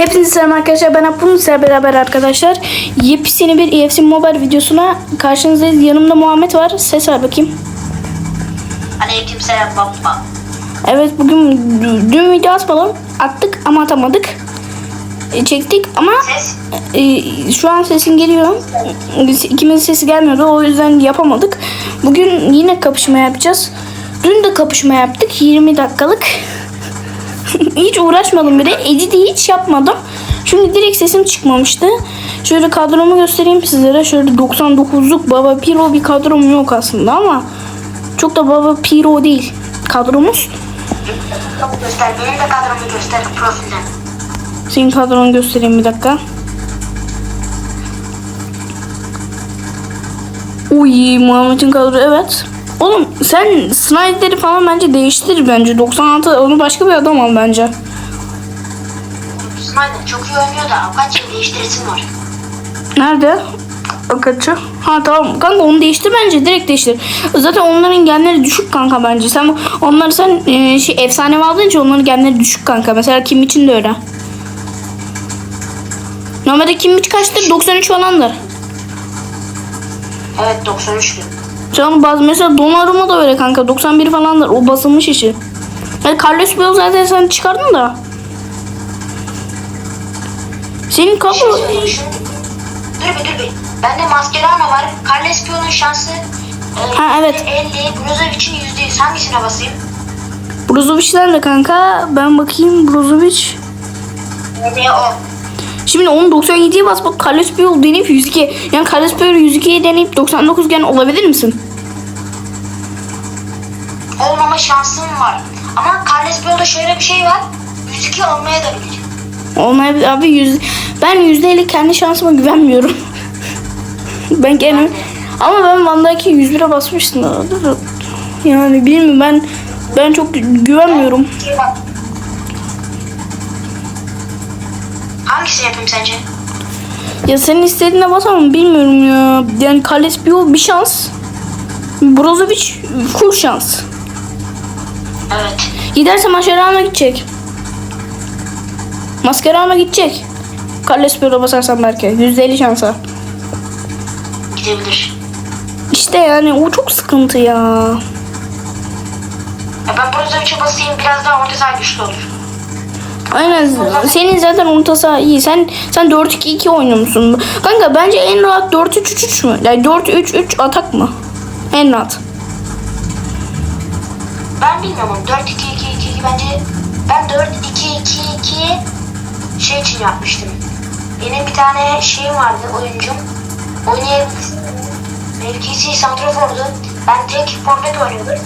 Hepinize selam arkadaşlar. Ben Abdullah sizlerle beraber arkadaşlar. Yepyeni bir EFC Mobile videosuna karşınızdayız. Yanımda Muhammed var. Ses ver bakayım. Aleyküm selam baba. Evet bugün dü- dün video atmadım. Attık ama atamadık. E, Çektik ama Ses. e, şu an sesin geliyor. İkimizin sesi gelmiyordu. O yüzden yapamadık. Bugün yine kapışma yapacağız. Dün de kapışma yaptık. 20 dakikalık. hiç uğraşmadım bile. Edit'i hiç yapmadım. Çünkü direkt sesim çıkmamıştı. Şöyle kadromu göstereyim sizlere. Şöyle 99'luk Baba Piro bir kadrom yok aslında ama çok da Baba Piro değil kadromuz. Göster. Benim de kadromu göster profilden. Senin kadronu göstereyim bir dakika. Uy Muhammed'in kadro evet. Oğlum sen Snyder'i falan bence değiştir bence. 96 onu başka bir adam al bence. Snyder çok iyi oynuyor da kaç yıl değiştiresim var. Nerede? O kaçı? Ha tamam kanka onu değiştir bence direkt değiştir. Zaten onların genleri düşük kanka bence. Sen onları sen e, şey efsane aldığın için onların genleri düşük kanka. Mesela Kim için de öyle. Normalde Kim kaçtır? 93 falandır. Evet 93 gün. Canım bazı mesela Donnarumma da öyle kanka 91 falandır o basılmış işi. Yani Carlos Bale zaten sen çıkardın da. Senin kadro. Dur bir dur bir. Bende Mascherano var. Carles Pio'nun şansı e, Ha, evet. 50. Brozovic'in %100. Hangisine basayım? Brozovic'den de kanka ben bakayım Brozovic. Ne o? Şimdi onu 97'ye bas bak Carlos Bale deneyip 102. Yani Carlos Bale 102'ye deneyip 99 gen olabilir misin? Olmama şansım var. Ama Carles Pio'da şöyle bir şey var. 102 olmaya da bilir. Olmayabilir abi yüz, ben %50 kendi şansıma güvenmiyorum. ben kendim ama ben Van'daki 101'e basmıştım. Yani bilmiyorum ben ben çok güvenmiyorum. Bak. Hangisini yapayım sence? Ya senin istediğine basamam bilmiyorum ya. Yani Kales bir, bir şans. Brozovic full şans. Evet. Giderse Mascherano gidecek. Mascherano gidecek. Carles Pio'da basarsan belki. %50 şansa. Gidebilir. İşte yani o çok sıkıntı ya. Ya ben Brozovic'e basayım biraz daha orta saha güçlü olur. Aynen. Senin zaten orta saha iyi. Sen sen 4-2-2 oynuyormuşsun. Kanka bence en rahat 4-3-3-3 mü? Yani 4-3-3 atak mı? En rahat. Ben bilmiyorum 4-2-2-2 bence ben 4-2-2-2 şey için yapmıştım. Benim bir tane şeyim vardı oyuncum. Oynayabilirsin. Mevkisi santrafordu. Ben tek forvet oynuyordum.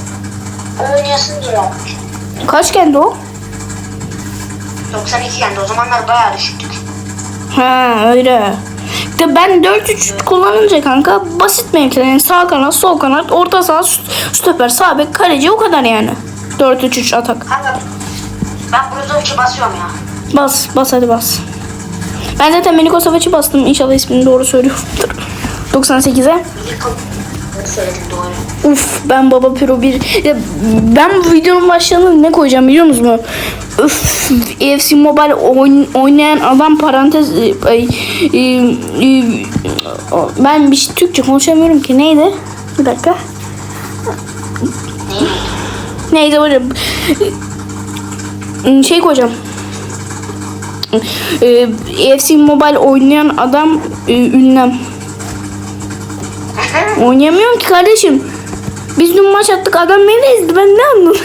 O oynayasın diye yapmıştım. Kaç kendi o? 92 yendi o zamanlar bayağı düşüktük. Ha öyle. De ben 4-3 kullanınca kanka basit mevkiler. Yani sağ kanat, sol kanat, orta saha, st- stoper, sağ bek, kaleci o kadar yani. 4-3-3 atak. Kanka ben Brozovic'e basıyorum ya. Bas, bas hadi bas. Ben zaten Meliko Savaş'ı bastım. İnşallah ismini doğru söylüyorumdur. 98'e. Bir kap- Söyledim doğru. Uf ben Baba Pro bir... Ya, ben bu videonun başlığına ne koyacağım biliyor musunuz? Üf EFC Mobile oyn- oynayan adam parantez... e, e, e, ben bir şey, Türkçe konuşamıyorum ki neydi? Bir dakika. Neyi? Neydi hocam? Ee, Şey koyacağım. Ee, EFC Mobile oynayan adam e, ünlem. Oynayamıyorum ki kardeşim. Biz dün maç attık adam beni ezdi ben ne anladım.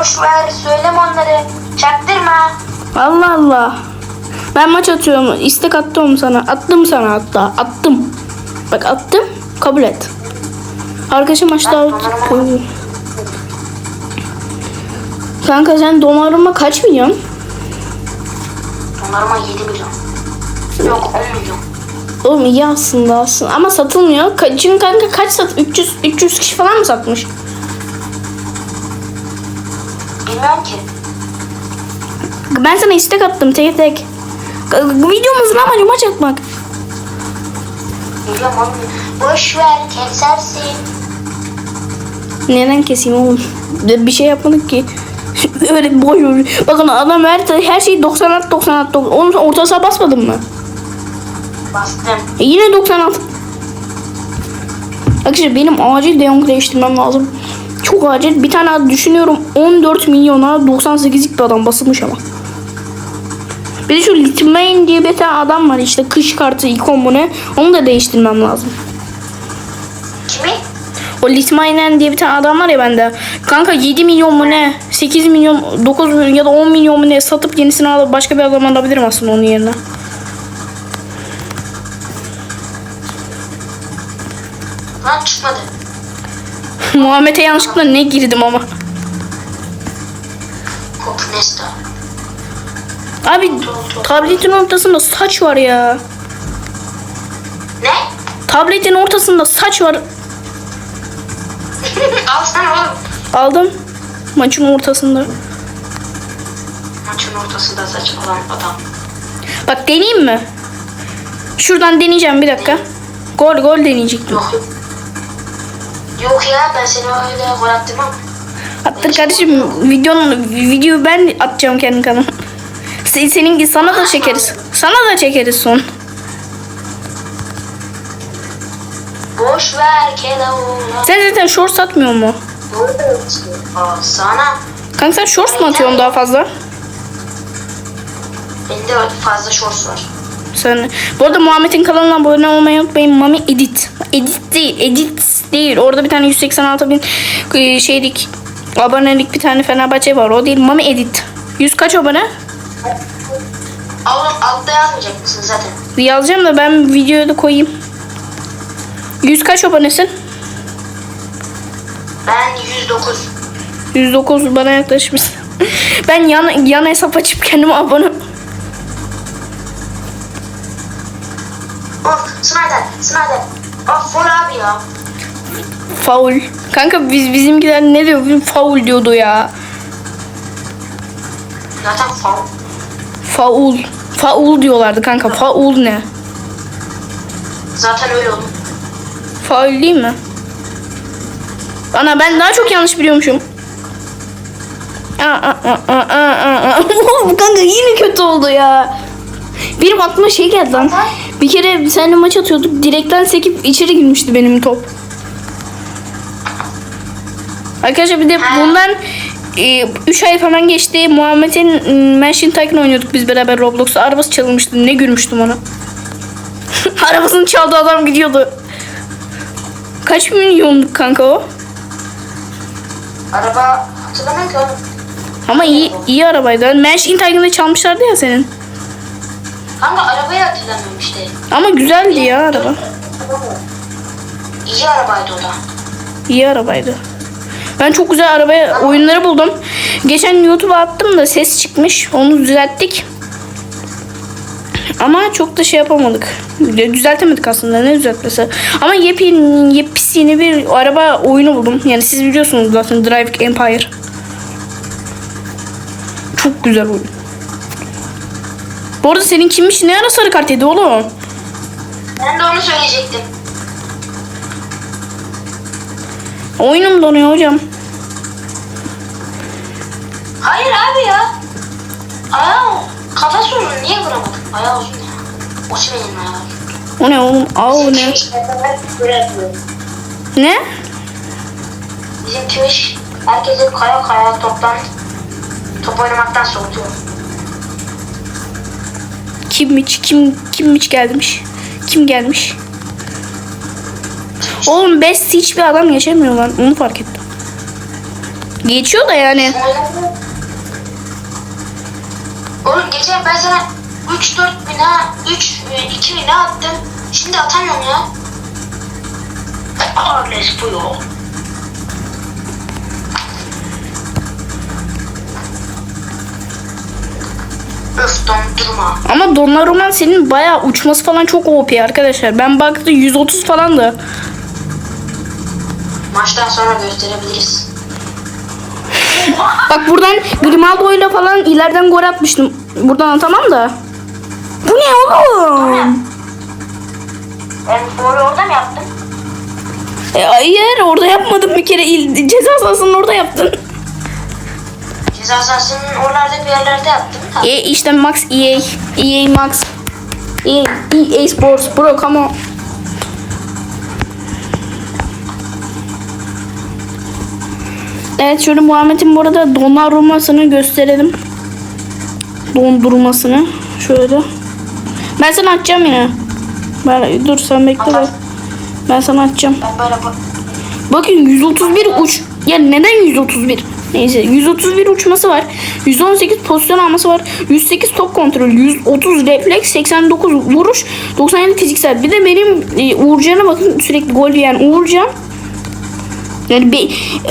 Boş ver söyleme onları. Çaktırma. Allah Allah. Ben maç atıyorum. istek attım sana. Attım sana hatta. Attım. Bak attım. Kabul et. Arkadaşım maçta koyuyor. Kanka sen donarıma kaç milyon? Onlarıma 7 milyon. Yok 10 milyon. Oğlum iyi aslında aslında ama satılmıyor. Çünkü kanka kaç sat 300 300 kişi falan mı satmış? Bilmiyorum ki. Ben sana istek attım tek tek. Bu videomuzun amacı maç atmak. Biliyorum oğlum. Boş ver kesersin. Neden keseyim oğlum? Bir şey yapmadık ki. Öyle boş boş. Bakın adam her, her şeyi 96 96 Onun orta saha basmadın mı? Bastım. E yine 96. Arkadaşlar benim acil De Jong değiştirmem lazım. Çok acil. Bir tane düşünüyorum 14 milyona 98'lik bir adam basılmış ama. Bir de şu Litmain diye bir tane adam var işte kış kartı ikon mu ne onu da değiştirmem lazım. Kimi? O Litmainen diye bir tane adam var ya bende. Kanka 7 milyon mu ne? 8 milyon, 9 milyon ya da 10 milyon mu ne satıp yenisini alıp başka bir adam alabilirim aslında onun yerine. Lan çıkmadı. Muhammed'e yanlışlıkla ne girdim ama. Abi tabletin ortasında saç var ya. Ne? Tabletin ortasında saç var. Al sen oğlum. Aldım. Maçın ortasında. Maçın ortasında saç olan adam. Bak deneyeyim mi? Şuradan deneyeceğim bir dakika. Gol gol deneyecektim. Yok. Yok ya ben seni öyle gol attırmam. Attır kardeşim videonun videoyu ben atacağım kendi kanalıma. Se- Senin sana da çekeriz. Sana da çekeriz son. Boş ver kelavuna. Sen zaten shorts atmıyor mu? Aa, sana. Kanka sen shorts mu atıyorsun daha fazla? Bende fazla shorts var. Sen bu arada Muhammed'in kanalına abone olmayı unutmayın. Mami Edit. Edit değil. Edit değil. Orada bir tane 186 bin e, şeylik abonelik bir tane Fenerbahçe var. O değil. Mami Edit. 100 kaç abone? Oğlum altta yazmayacak mısın zaten? Yazacağım da ben videoya da koyayım. 100 kaç abonesin? Ben 109. 109 bana yaklaşmış. ben yan, yan hesap açıp kendime abone Of Snyder, Snyder. Of full abi ya. Faul. Kanka biz bizimkiler ne diyor? Bizim faul diyordu ya. Zaten faul. Faul. Faul diyorlardı kanka. Faul ne? Zaten öyle oğlum. Faul değil mi? Ana ben daha çok yanlış biliyormuşum. Aa, aa, aa, aa, aa, kanka yine kötü oldu ya. Benim aklıma şey geldi lan. Bir kere seninle maç atıyorduk. Direkten sekip içeri girmişti benim top. Arkadaşlar bir de bundan 3 ay falan geçti. Muhammed'in Mansion Tycoon oynuyorduk biz beraber Roblox'ta. Arabası çalınmıştı. Ne gülmüştüm ona. Arabasını çaldı adam gidiyordu. Kaç milyonluk kanka o? Araba hatırlamıyorum ki oğlum. Ama iyi iyi arabaydı. Mansion Tycoon'da çalmışlardı ya senin. Kanka arabayı hatırlamıyorum işte. Ama güzeldi ya araba. İyi arabaydı o da. İyi arabaydı. Ben çok güzel arabaya oyunları buldum. Geçen YouTube'a attım da ses çıkmış. Onu düzelttik. Ama çok da şey yapamadık. Düzeltemedik aslında ne düzeltmesi. Ama yepyeni, yepyeni yeni bir araba oyunu buldum. Yani siz biliyorsunuz zaten Drive Empire. Çok güzel oyun. Bu arada senin kimmiş? Ne ara sarı kart yedi oğlum? Ben de onu söyleyecektim. Oyunum donuyor hocam. Hayır abi ya. Ayağı kafa sorunu niye vuramadım? Ayağı uzun ya. O benim ayağı. O ne oğlum? Aa o ne? Yapıyor. Ne? Bizim Twitch herkesi kaya kaya toptan top oynamaktan soğutuyor. Kimmiş? Kim kimmiş gelmiş? Kim gelmiş? Oğlum best hiçbir adam geçemiyor lan. Onu fark ettim. Geçiyor da yani. Oğlum geçen ben sana 3 4 bina 3 2 bina attım. Şimdi atamıyorum ya. Arles bu yol. Öf dondurma. Ama Donnarumma senin bayağı uçması falan çok OP arkadaşlar. Ben baktım 130 falan da. Maçtan sonra gösterebiliriz. Bak buradan Grimaldo ile falan ileriden gol atmıştım. Buradan atamam da. Bu ne oğlum? Ben golü orada mı yaptım? E, hayır orada yapmadım bir kere. İl- Ceza sahasının orada yaptın. Ceza sahasının oralarda bir yerlerde yaptım da. E işte Max EA. EA Max. EA, EA Sports bro come on. Evet şöyle Muhammed'in bu arada dondurmasını gösterelim. Dondurmasını. Şöyle. Ben sana atacağım yine. Ben, dur sen bekle bak. Ben sana atacağım. Ben böyle bu. Bakın 131 uç. Ya neden 131? Neyse 131 uçması var. 118 pozisyon alması var. 108 top kontrol, 130 refleks, 89 vuruş, 97 fiziksel. Bir de benim e, Uğurcan'a bakın sürekli gol yiyen Uğurcan. Yani be,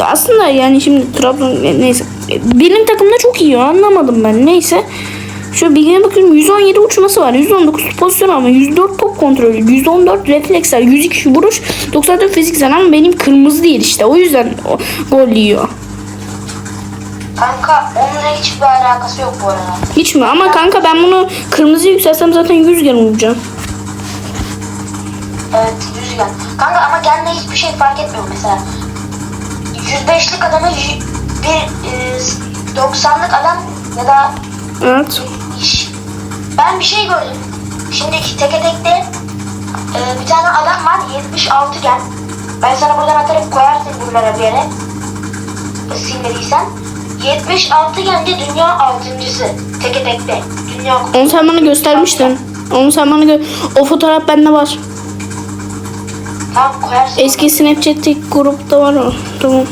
aslında yani şimdi Trabzon e, neyse benim takımda çok iyi anlamadım ben neyse. Şu bilgiye bakıyorum 117 uçması var. 119 pozisyon alma, 104 top kontrolü, 114 refleksler, 102 vuruş, 94 fiziksel ama benim kırmızı değil işte. O yüzden o, gol yiyor. Kanka onunla hiçbir alakası yok bu arada. Hiç mi? Ama kanka ben bunu kırmızı yükseltsem zaten 100 kere vuracağım. Evet rüzgar. Kanka ama genle hiçbir şey fark etmiyor mesela. 105'lik adamı bir e, 90'lık adam ya da Evet. Ben bir şey gördüm. Şimdiki teke tekte e, bir tane adam var 76 gen. Ben sana buradan atarım koyarsın buralara bir yere. E, Silmediysen. 76 gende dünya altıncısı. Teke tekte. Dünya Onu sen bana göstermiştin. Onu sen bana gö O fotoğraf bende var. Tamam koyarsın. Eski Snapchat'teki grupta var o. Tamam.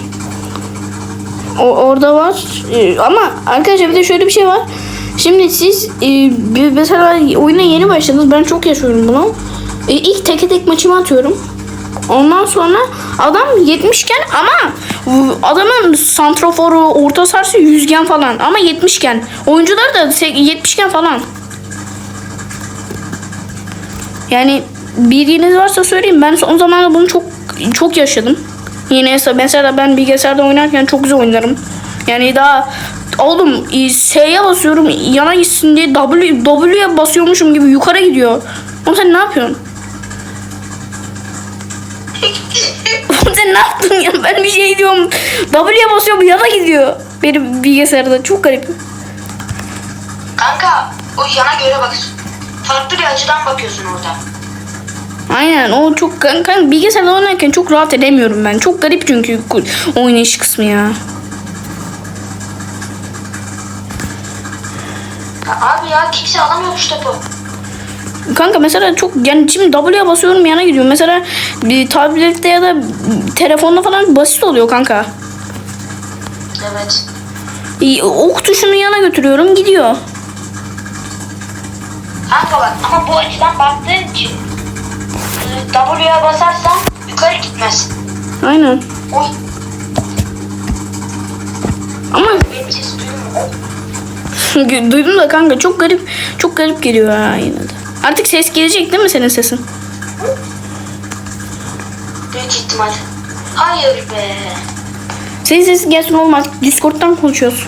O orada var. Ee, ama arkadaşlar bir de şöyle bir şey var. Şimdi siz e, mesela oyuna yeni başladınız. Ben çok yaşıyorum bunu. E, ilk teke tek maçımı atıyorum. Ondan sonra adam 70 iken ama adamın santroforu, orta sarsı 100 gen falan ama 70 iken. Oyuncular da se- 70 iken falan. Yani bilginiz varsa söyleyeyim. Ben son zamanlarda bunu çok çok yaşadım. Yine mesela ben bilgisayarda oynarken çok güzel oynarım. Yani daha oğlum S'ye basıyorum yana gitsin diye W W'ye basıyormuşum gibi yukarı gidiyor. Oğlum sen ne yapıyorsun? Sen ne yaptın ya? Ben bir şey diyorum. W'ye basıyorum yana gidiyor. Benim bilgisayarda çok garip. Kanka o yana göre bak. Farklı bir açıdan bakıyorsun orada. Aynen o çok kanka bilgisayarda oynarken çok rahat edemiyorum ben. Çok garip çünkü oynayış kısmı ya. Abi ya kimse alamıyor şu topu. Kanka mesela çok yani şimdi W'ye basıyorum yana gidiyor. Mesela bir tablette ya da telefonda falan basit oluyor kanka. Evet. İyi, Ok tuşunu yana götürüyorum gidiyor. Kanka bak ama bu açıdan baktığın için e, W'ye basarsan yukarı gitmez. Aynen. Oy Ama duydum da kanka çok garip çok garip geliyor ha yine de. Artık ses gelecek değil mi senin sesin? Büyük ihtimal. Hayır be. Senin sesin gelsin olmaz. Discord'dan konuşuyoruz.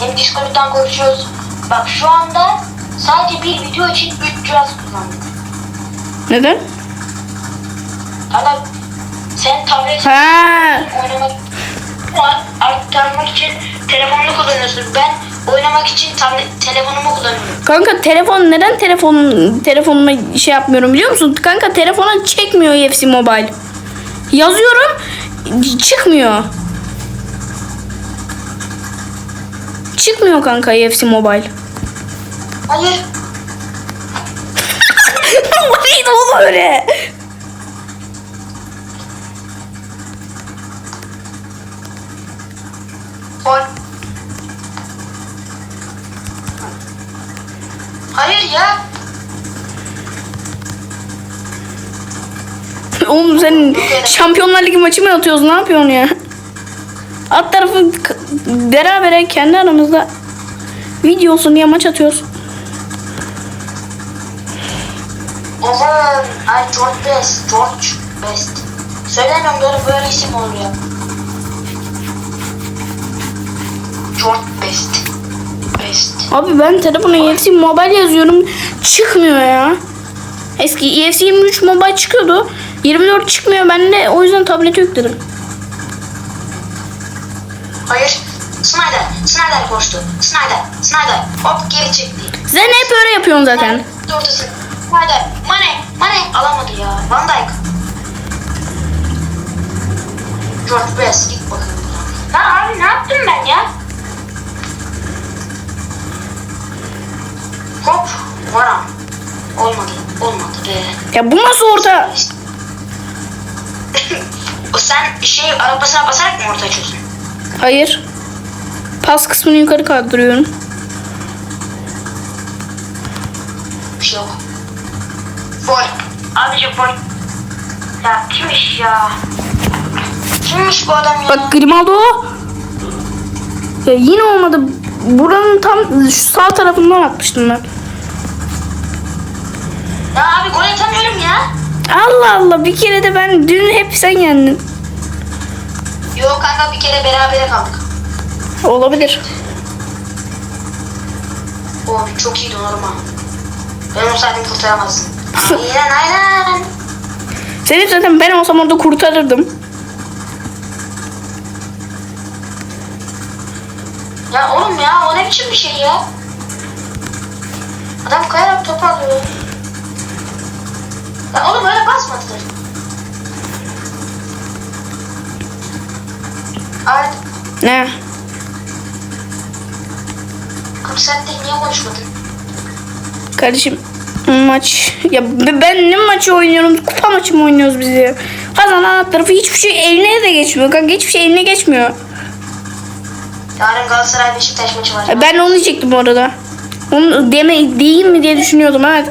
Hem Discord'dan konuşuyoruz. Bak şu anda sadece bir video için 3 cihaz kullandım. Neden? Hala sen tablet oynamak aktarmak için telefonunu kullanıyorsun. Ben oynamak için tablet telefonumu kullanıyorum. Kanka telefon neden telefon telefonuma şey yapmıyorum biliyor musun? Kanka telefona çekmiyor UFC Mobile. Yazıyorum çıkmıyor. Çıkmıyor kanka UFC Mobile. Hayır. Bu neydi oğlum öyle? Gol. Hayır ya. Oğlum sen Şampiyonlar Ligi maçı mı atıyoruz? Ne yapıyorsun ya? Alt tarafı k- beraber kendi aramızda video olsun diye maç atıyoruz. Aman. Ay George Best. George Best. Söylemiyorum böyle böyle isim oluyor. George Best. Best. Abi ben telefona UFC Mobile yazıyorum. Çıkmıyor ya. Eski UFC 23 Mobile çıkıyordu. 24 çıkmıyor. Ben de o yüzden tablete yükledim. Hayır. Snyder. Snyder koştu. Snyder. Snyder. Hop geri çekti. Sen hep öyle yapıyorsun zaten. Ortası. Snyder. Mane. Mane. Alamadı ya. Van Dijk. George Best. Git bakalım. Ya abi ne yaptım ben ya? Hop. Varan. Olmadı. Olmadı be. Ya bu nasıl orta? sen şey arabasına basarak mı orta açıyorsun? Hayır. Pas kısmını yukarı kaldırıyorum. Bir şey yok. Gol. Abici gol. Ya kimmiş ya? Kimmiş bu adam ya? Bak Grimaldo. Ya yine olmadı. Buranın tam şu sağ tarafından atmıştım ben. Ya abi gol atamıyorum ya. Allah Allah bir kere de ben dün hep sen yendin. Yok kanka bir kere berabere kaldık. Olabilir. O çok iyiydi normal. Ben olsaydım kurtaramazdım. Aynen aynen. Seni zaten ben olsam orada kurtarırdım. Ya oğlum ya o ne biçim bir şey ya? Adam kayarak topu alıyor. Ya oğlum öyle basmadılar. Ay, Ne? 40 saatte niye konuşmadın? Kardeşim maç ya ben ne maçı oynuyorum kupa maçı mı oynuyoruz biz ya kazanan tarafı hiçbir şey eline de geçmiyor kanka hiçbir şey eline geçmiyor Yarın Galatasaray Beşiktaş maçı var. Ya ben onu diyecektim orada onu deme değil mi diye düşünüyordum evet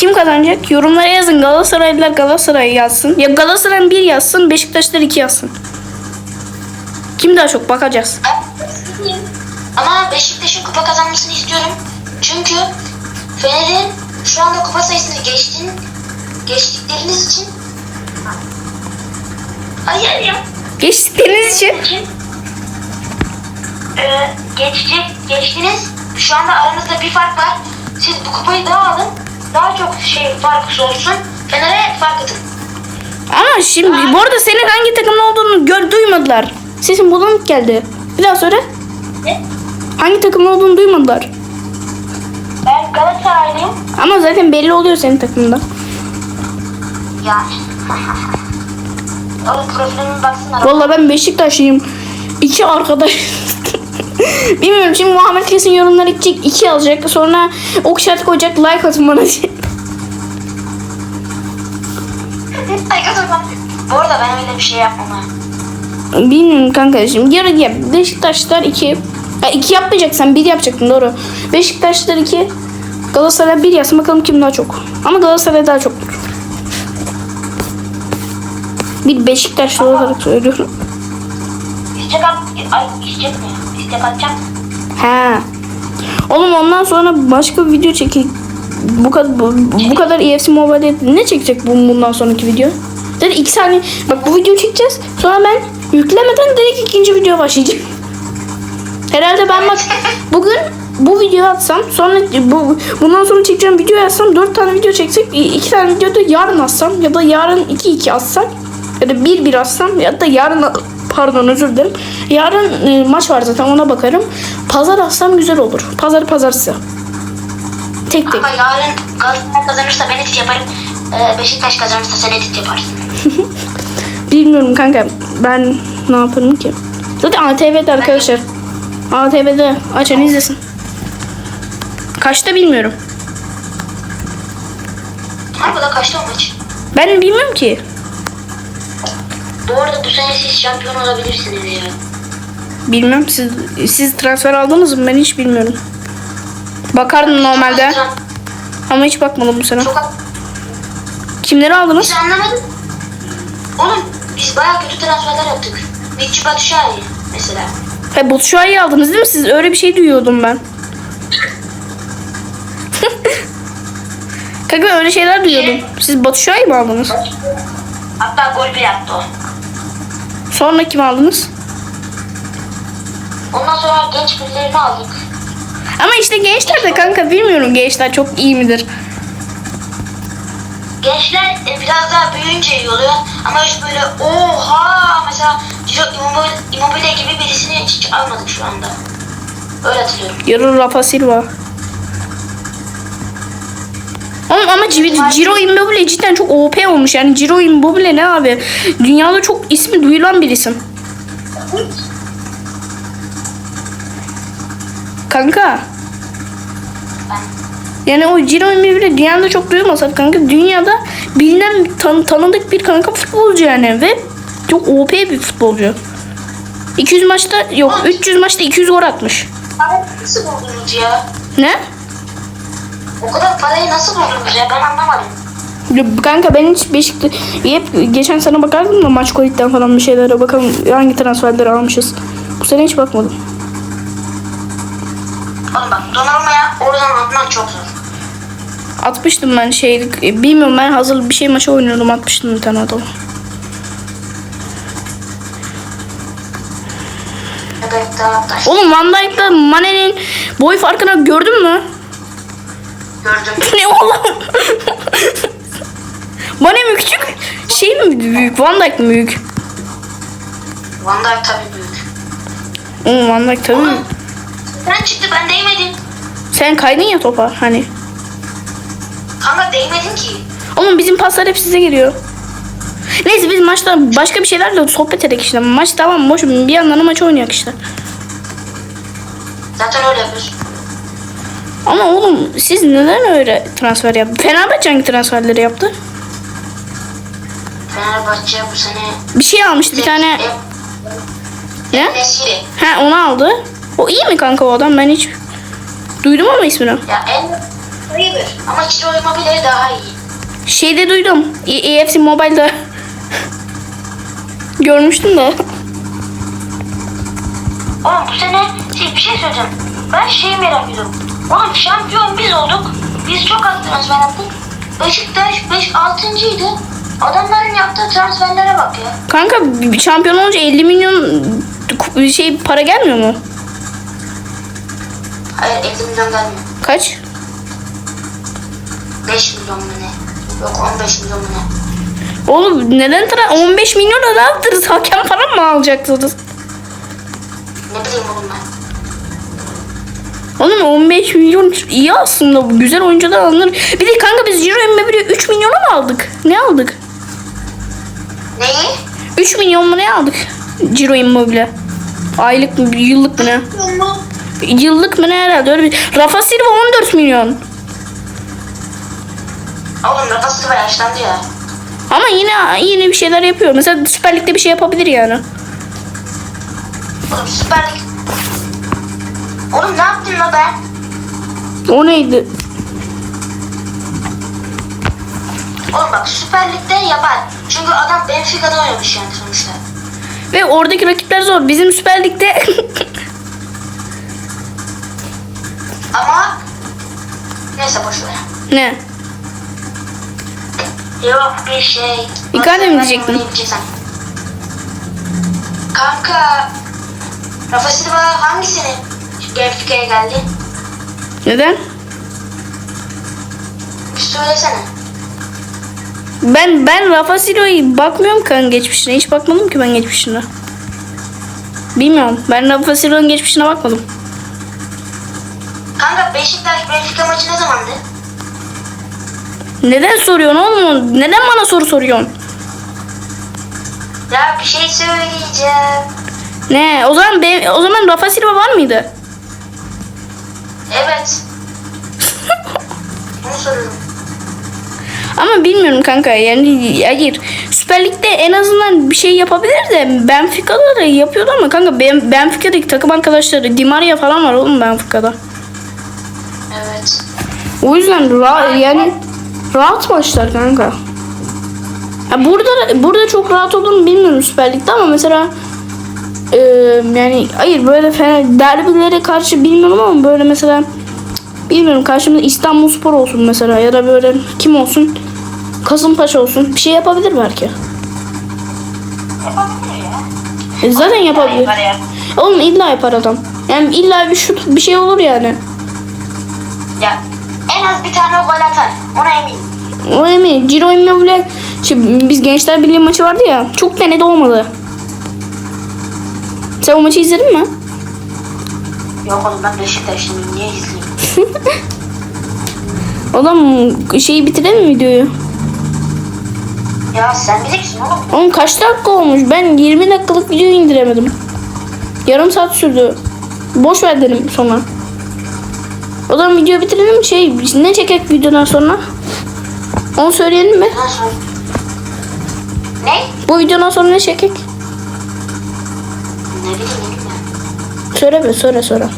kim kazanacak yorumlara yazın Galatasaraylılar Galatasaray yazsın ya Galatasaray 1 yazsın Beşiktaşlar 2 yazsın kim daha çok bakacağız Ama Beşiktaş'ın kupa kazanmasını istiyorum. Çünkü Fener'in şu anda kupa sayısını geçtin, geçtikleriniz için Hayır ya. geçtikleriniz için için ee, geçecek, geçtiniz. Şu anda aranızda bir fark var. Siz bu kupayı daha alın. Daha çok şey fark olsun. Fener'e fark atın. ama şimdi bu arada senin hangi takımda olduğunu gör duymadılar sesin bulanık geldi bir daha söyle Ne? hangi takımda olduğunu duymadılar Ben Galatasaraylıyım. Ama zaten belli oluyor senin takımda. Yani. Oğlum profilime baksana. Vallahi ben Beşiktaşlıyım. İki arkadaş. Bilmiyorum şimdi Muhammed kesin yorumlara gidecek. iki alacak. Sonra ok koyacak. Like atın bana diye. Ay kazanmam. Bu arada ben öyle bir şey yapmam. Bilmiyorum kanka şimdi yarı yap. Beşiktaşlar iki. Ya iki yapmayacaksan bir yapacaktın doğru. Beşiktaşlar iki. Galatasaray bir yazsın bakalım kim daha çok. Ama Galatasaray daha çok. Bir Beşiktaşlı olarak söylüyorum. İstek at. Ay istek mi? İstek atacağım. He. Oğlum ondan sonra başka bir video çekecek. Bu kadar bu, bu kadar EFC Mobile'de ne çekecek bu bundan sonraki video? Dedi iki saniye. Bak bu videoyu çekeceğiz. Sonra ben yüklemeden direkt ikinci video başlayacağım. Herhalde ben bak bugün bu videoyu atsam sonra bu bundan sonra çekeceğim videoyu atsam dört tane video çeksek i- iki tane video da yarın atsam ya da yarın iki iki atsam ya da bir bir atsam ya da yarın pardon özür dilerim. Yarın e, maç var zaten ona bakarım. Pazar atsam güzel olur. Pazar pazartesi. Tek tek. Ama yarın Galatasaray kazanırsa ben edit yaparım. Ee, Beşiktaş kazanırsa sen edit yaparsın. Bilmiyorum kanka. Ben ne yaparım ki? Zaten ATV'de arkadaşlar. ATV'de açan izlesin. Kaçta bilmiyorum. Harbi da kaçtı o maç? Ben bilmiyorum ki. Bu arada bu sene siz şampiyon olabilirsiniz ya. Bilmem siz siz transfer aldınız mı? Ben hiç bilmiyorum. Bakardım normalde ama hiç bakmadım bu sene. Çok Kimleri aldınız? Biz anlamadık. Oğlum biz bayağı kötü transferler yaptık. Mitchell Batshuayi mesela. He Batshuayi'yi aldınız değil mi siz? Öyle bir şey duyuyordum ben. Kanka öyle şeyler duyuyordum. Siz Batshuayi mi aldınız? Hatta gol bile attı o. Sonra kim aldınız? Ondan sonra genç birilerini aldık. Ama işte gençler de kanka bilmiyorum gençler çok iyi midir? gençler e, biraz daha büyüyünce iyi oluyor. Ama hiç böyle oha mesela Ciro Immobile, Immobile gibi birisini hiç almadık şu anda. Öyle hatırlıyorum. Yarın Rafa Silva. Oğlum ama Ci- Ciro Immobile cidden çok OP olmuş. Yani Ciro Immobile ne abi? Dünyada çok ismi duyulan bir isim. Kanka. Yani o Ciro Immobile dünyada çok duyulmasa kanka dünyada bilinen tan- tanıdık bir kanka futbolcu yani ve çok OP bir futbolcu. 200 maçta yok 300 maçta 200 gol atmış. Parayı nasıl buldunuz ya? Ne? O kadar parayı nasıl buldunuz ya? Ben anlamadım. Kanka ben hiç Beşiktaş hep geçen sene bakardım da maç kolikten falan bir şeylere bakalım hangi transferleri almışız. Bu sene hiç bakmadım. Oğlum bak Donnarumma'ya oradan atmak çok zor. Atmıştım ben şey bilmiyorum ben hazır bir şey maçı oynuyordum atmıştım bir tane adamı. Oğlum Van Dijk'la Mane'nin boy farkını gördün mü? Gördüm. ne oğlum? Mane mi küçük? Şey mi büyük? Van Dijk mi büyük? Van Dijk tabii büyük. Oğlum Van Dijk tabii. Oğlum sen çıktı ben değmedim. Sen kaydın ya topa hani. Kanka değmedin ki. Oğlum bizim paslar hep size geliyor. Neyse biz maçta başka bir şeylerle sohbet edelim işte. Maç tamam boş bir yandan maç oynayak işte. Zaten öyle yapıyorsun. Ama oğlum siz neden öyle transfer yaptı? Fenerbahçe hangi transferleri yaptı? Fenerbahçe bu sene... Bir şey almıştı bir tane. Ne? Ha onu aldı. O iyi mi kanka o adam? Ben hiç duydum ama ismini. Ya en sayıdır. Ama Ciro Immobile daha iyi. Şeyde duydum. E- EFC Mobile'da görmüştüm de. Oğlum bu sene şey, bir şey söyleyeceğim. Ben şeyi merak ediyorum. Oğlum şampiyon biz olduk. Biz çok az transfer yaptık. Beşiktaş 5 6.'ydı. Adamların yaptığı transferlere bak ya. Kanka şampiyon olunca 50 milyon şey para gelmiyor mu? Hayır 50 milyon gelmiyor. Kaç? 5 milyon mu ne? Yok 15 milyon mu ne? Oğlum neden tra 15 milyon ne yaptınız? Hakem falan mı alacaksınız? Ne bileyim oğlum ben. Oğlum 15 milyon iyi aslında. Bu Güzel oyuncular alınır. Bir de kanka biz Ciro Immobile 3 milyona mı aldık? Ne aldık? Neyi? 3 milyon mu ne aldık? Ciro Immobile. Aylık mı yıllık mı ne? Yıllık mı ne herhalde öyle bir. Rafa Silva 14 milyon. Oğlum Rafa Silva yaşlandı ya. Ama yine yine bir şeyler yapıyor. Mesela Süper Lig'de bir şey yapabilir yani. Oğlum Süper Lig. Oğlum ne yaptın la ben? O neydi? Oğlum bak Süper Lig'de yapar. Çünkü adam Benfica'da oynamış yani sonuçta. Ve oradaki rakipler zor. Bizim Süper Lig'de Ama neyse boş ver. ne? Yok bir şey. Icardi mi diyecektin? Kanka Rafa Silva hangisini Benfica'ya geldi? Neden? Bir söylesene. Ben ben Rafa Silva'yı bakmıyorum kan geçmişine. Hiç bakmadım ki ben geçmişine. Bilmiyorum. Ben Rafa Silva'nın geçmişine bakmadım. Kanka Beşiktaş Benfica maçı ne zamandı? Neden soruyorsun oğlum? Neden bana soru soruyorsun? Ya bir şey söyleyeceğim. Ne? O zaman be, o zaman Rafa Silva var mıydı? Evet. Bunu soruyorum. Ama bilmiyorum kanka yani hayır Süper Lig'de en azından bir şey yapabilir de Benfica'da da yapıyordu ama kanka ben Benfica'daki takım arkadaşları Di Maria falan var oğlum Benfica'da. Evet. O yüzden ra- yani rahat maçlar kanka. Ya burada burada çok rahat olduğunu bilmiyorum Süper Lig'de ama mesela e, yani hayır böyle fena derbilere karşı bilmiyorum ama böyle mesela bilmiyorum karşımda İstanbul Spor olsun mesela ya da böyle kim olsun Kasımpaşa olsun bir şey yapabilir belki. Yapabilir ya. E, zaten yapabilir. Ya. Oğlum illa yapar adam. Yani illa bir şut bir şey olur yani. Ya en az bir tane o gol atar. Ona eminim. O Emir, Ciro Immobile şey, biz Gençler Birliği maçı vardı ya. Çok denedi olmadı. Sen o maçı izledin mi? Yok oğlum ben Beşiktaşlıyım. Niye izleyeyim? Adam şeyi bitirelim mi videoyu? Ya sen bilirsin oğlum. Oğlum kaç dakika olmuş? Ben 20 dakikalık video indiremedim. Yarım saat sürdü. Boş ver dedim sonra. O zaman videoyu bitirelim. Şey ne çekek videodan sonra? Onu söyleyelim mi? Ne? Bu videodan sonra ne çekek? Ne bileyim oğlum ben. Söyle be söyle söyle.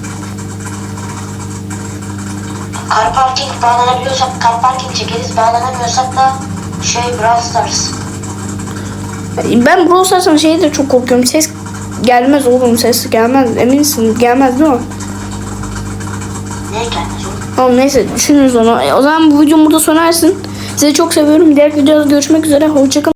Car parking bağlanabiliyorsak car parking çekeriz. Bağlanamıyorsak da şey Brawl Stars. Ben Brawl Stars'ın şeyi de çok korkuyorum. Ses gelmez oğlum ses gelmez. Eminsin gelmez değil mi? Ne gelmez oğlum? Tamam neyse düşünürüz onu. E, O zaman bu videom burada sona ersin. Sizi çok seviyorum. Diğer videoda görüşmek üzere. Hoşçakalın.